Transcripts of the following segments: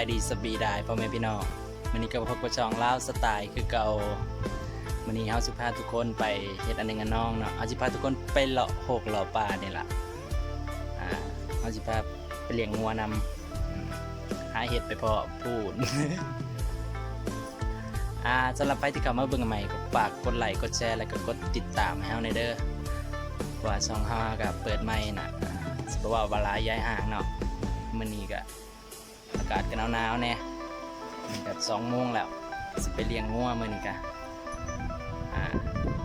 ายดีสบีได้พ่อแม่พี่น้องมันนี้ก็พบกับช่องเล่าสไตล์คือเก่ามันนี้เฮาสิพาทุกคนไปเฮ็ดอันหนึงอันน้องเนาะเฮาสิพาทุกคนไปเลาะโหกเลาะป่านี่ล่ะอ่าเฮาสิพาไปเลี้ยงงัวนำอืมหาเห็ดไปพอพูดอ่าสำหรับใครที่เข้ามาเบิ่งใหม่ก็ฝากกดไลค์กดแชร์แล้วก็กดติดตามให้เฮาในเด้อว่าช่องเฮาก็เปิดใหม่น่ะสิบ่ว่าเวลาย้ายห่างเนาะมื้อนี้ก็ากาศก็หนาวๆแน่มันก็สองโมงแล้ว สิไปเลี้ยงงัวมือนี้กะอ่า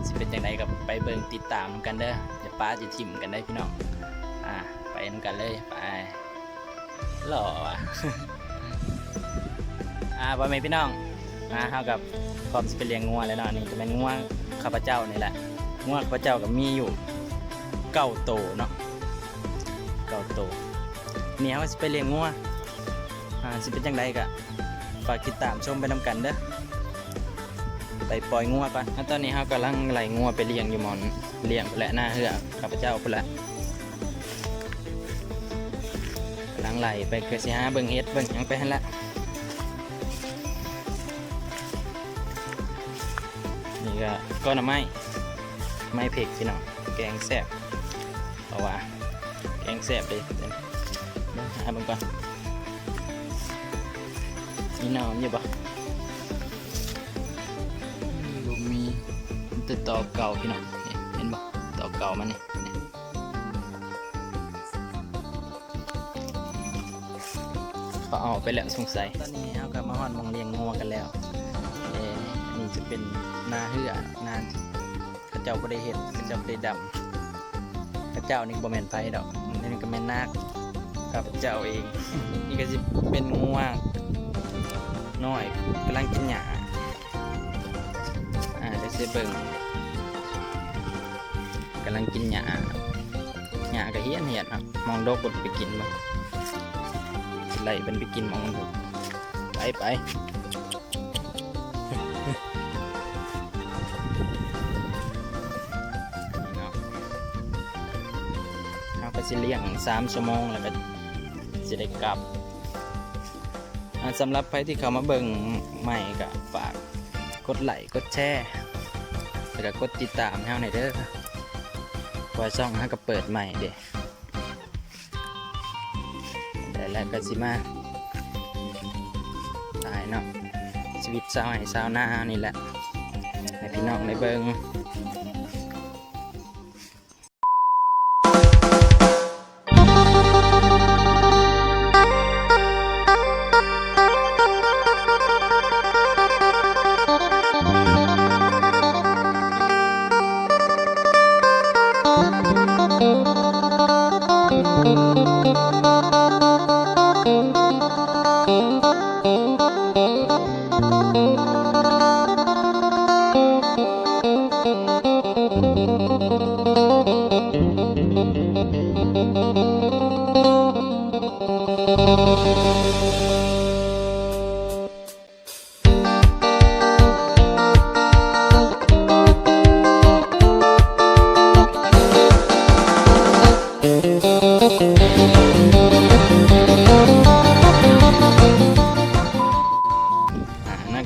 สิเป็นจังไดกับไปเบิ่งติดตามกันเด้อเดี๋ยวป้าจะทิมกันได้พี่น้องอ่าไปนกันเลยไปหล่อว่ะอ่าบ่แม่พี่น้องอ่าเฮากับพร้อมสิไปเลี้ยงงัวแล้วเนาะนี่ก็เป็นงัวข้าพเจ้านี่แหละงัวข้าพเจ้าก็มีอยู่เก้าโตเนาะเก้าโตวนี่เฮาสิไปเลี้ยงงัว อ่าสิเป็นจังไดกะฝากติดตามชมไปนำกันเด้อไปปล่อยงัวก่อนแล้วตอนนี้เฮากำลังไหลงัวไปเลี้ยงอยู่หมอนเลี้ยงและหน้าเหือข้าพเจ้าพุ่นละกำลังไหลไปเกิดสิหาเบิ่งเฮ็ดเบิ่งหยังไปหั่นละนี่ก็ก้อนไม้ไม้เผ็กพี่น้องแกงแซ่บเอาว่าแกงแซ่บเลยเดี๋ยวเดี๋ยวหาเบิ่งก่อน มีน้ำอยู่ปะดูมีมันติดต่อเก่าพี่น้องนี่เห็นปะต่อเก่ามันนี่นี่เขาเอาไปแล้วสงสัย ตอนนี้เราก็มาหอดหมองเลี้ยงงัวกันแล้วเอ่ออันนี้จะเป็นนาเหืองานที่เข้าเจ้าบ่ได้เห็ดเข้าเจ้าบ่ได้ดำเข้าเจ้านี่บ่แม่นไฟดอกอันนี้ก็แม่นนาคข้าพเจ้าเอง นี่ก็จะเป็นงัว น้อยกำลังกินหญ้าอ่าเดี๋ยวจะเบิ่งกำลังกินหญ้าหญ้าก็เฮี้ยนเหียนครับมองโดกดไปกินมาสิไล่เป็นไปกินมองโดกไปไปนี่เนาะเราก็สิเลี้ยงสามชั่วโมงแล้วก็จะได้กลับ สำหรับใครที่เข้ามาเบิ่งใหม่ก็ฝากกดไลค์กดแชร์แล้วก็กดติดตามให้เฮาหน่อยเด้อพราะว่าช่องเฮาก็เปิดใหม่เด้แต่แล้วก็สิมาตายเนาะชีวิตสาวให้สาวหน้านี่แหละให้พี่น้องได้เบิ่ง อ่า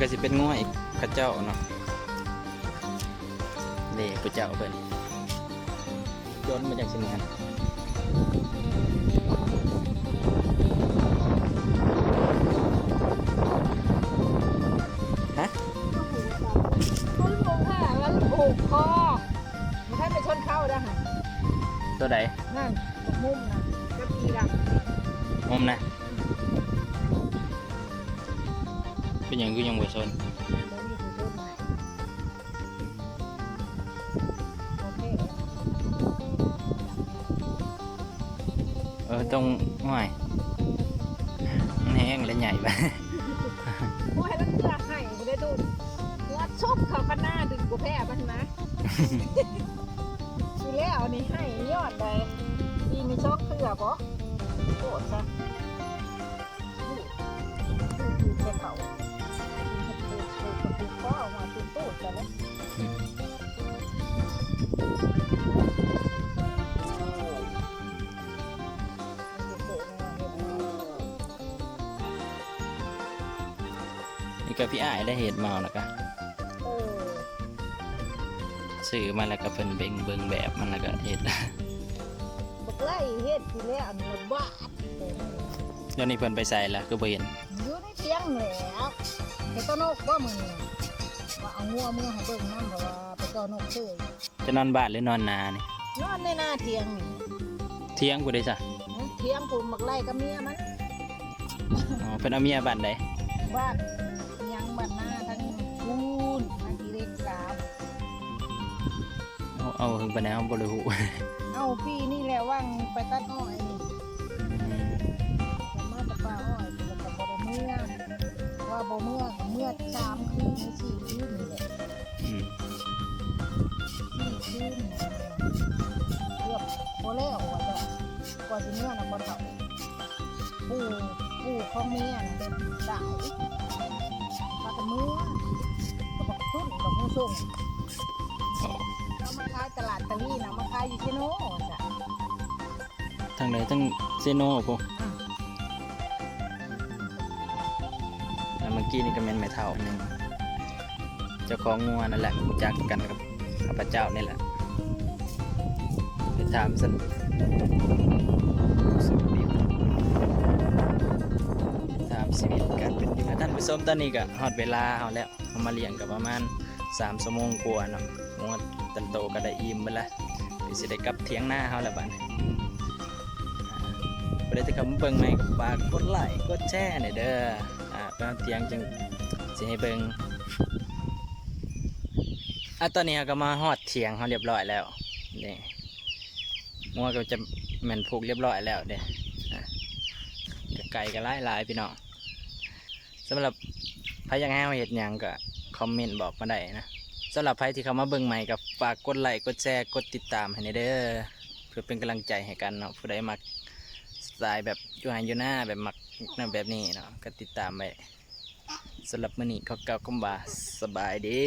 ก็สิเป็นง่วยข้าเจ้าเนาะเล่ข้าเจ้าเพิ่นย้อนมาจากสิเหมือนฮะมันผูกค่ะมันผูกคอมันให้ไปชนเข้าได้ค่ะตัวใดนั่นตรงมุมนะก็ปีดังมุมนะ เป็นอย่างกูยังบ่ชนแล้วมีผู้ชนไหนโอเคเออตรงง่วยมันแห้งและใหญ่ไปโอ้ยแล้วเกลือไข่กูได้ดูเกลือชบเขากันหน้าดึงกูแพ้มันนะ นี่ก็พี่อ้ายได้เห็ดเมาแล้วก็เออซื้อมาแล้วก็เพิ่นเบิ่งเบิ่งแบบมันแล้วก็เห็ด บักไล่เฮ็ดทีแล้วอันละบาทเออเดี๋ยวนี้เพิ่นไปใส่แล้วคือบ่เห็นอยู่ในเตียงแล้วไปต้นนกว่ามึงว่าเอางัวมือให้เบิ่งน้ำเพราะว่าไปต้นนกเฉยจะนอนบ้านหรือนอนนานี่นอนในหน้าเตียงนี่เที่ยงกูได้จ้ะเตียงผมบักไล่กับเมียมันอ๋อเพิ่นเอาเมียบ้านใดบ้านยัง บ้านหน้าทั้งคูนทั้งทีเล็กสามเอาเอาถึงปานใดเฮาบ่รู้เอาพี่นี่แหละว่างไปตัดอ้อยนี่ผมมาตะปาอ้อยแล้วก็บ่ได้เมื่อว่าบ่เมื่อเมื่อสามคืนสี่คืนนี่แหละสี่คืนเกือบโบ่แล้วว่าจะกว่าสิเมื่อนะบ่เฒ่าปู่ปู่ของเมียน่ะตา ส่งโอ้เอามาขายตลาดตะลี่นะมาขายอยู่ที่โน่จ้ะทางใดทั้งเซโนกูอืมแล้วเมื่อกี้นี่ก็แม่นแม่เฒ่าหนึงเจ้าของงัวนั่นแหละรู้จักกันกับข้าพเจ้านี่แหละไปถามสันสุขดีถามชีวิตกันเป็นอยู่ท่านผู้ชมตอนนี้ก็ฮอดเวลาเฮาแล้วเอามาเลี้ยงกับประมาณ 3ชั่วโมงกว่าเนาะงวดตันโตก็ได้อิ่มไปล้วเดี๋ยวสิได้กลับเถียงหน้าเฮาแล้วบัดนี้บ่ได้ที่คำเบิ่งใหม่ก็ฝากกดไลค์กดแชร์หน่อยเด้ออ่าเพื่อเตียงจังสิให้เบิ่งอะตอนนี้ก็มาฮอดเถียงเขาเรียบร้อยแล้วนี่งัวก็จะแม่นผูกเรียบร้อยแล้วเด้อะก็ไก่ก็หลายหลายพี่น้องสำหรับใครยากให้เราเห็ดหยังก็ คอมเมนต์บอกมาได้นะสำหรับใครที่เข้ามาเบิ่งใหม่ก็ฝากกดไลค์กดแชร์กดติดตามให้เด้อเพื่อเป็นกำลังใจให้กันเนาะผู้ใดมักสไตล์แบบอยู่หานอยู่หน้าแบบมักนแบบนี้เนาะก็ติดตามไปสำหรับมื้อนี้เขาเก่าก็บ่าสบายดี